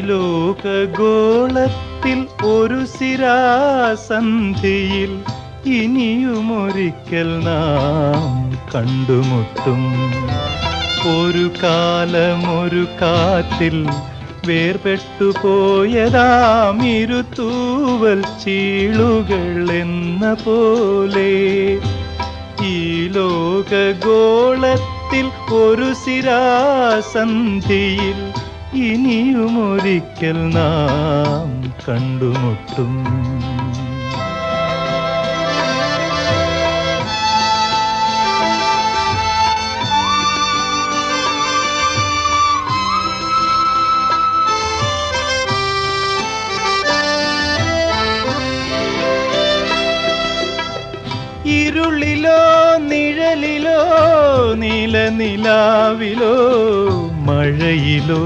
ലോകഗോളത്തിൽ ഒരു സിരാസന്ധിയിൽ ഇനിയുമൊരിക്കൽ നാം കണ്ടുമുട്ടും. ഒരു കാലമൊരു കാറ്റിൽ വേർപെട്ടു പോയതാം ഇരുത്തൂവൽ ചീളുകൾ എന്ന പോലെ. ഈ ലോകഗോളത്തിൽ ഒരു സിരാസന്ധിയിൽ ഇനിയുമൊരിക്കൽ നാം കണ്ടുമുട്ടും. ഇരുളിലോ നിഴലിലോ നീലനിലാവിലോ മഴയിലോ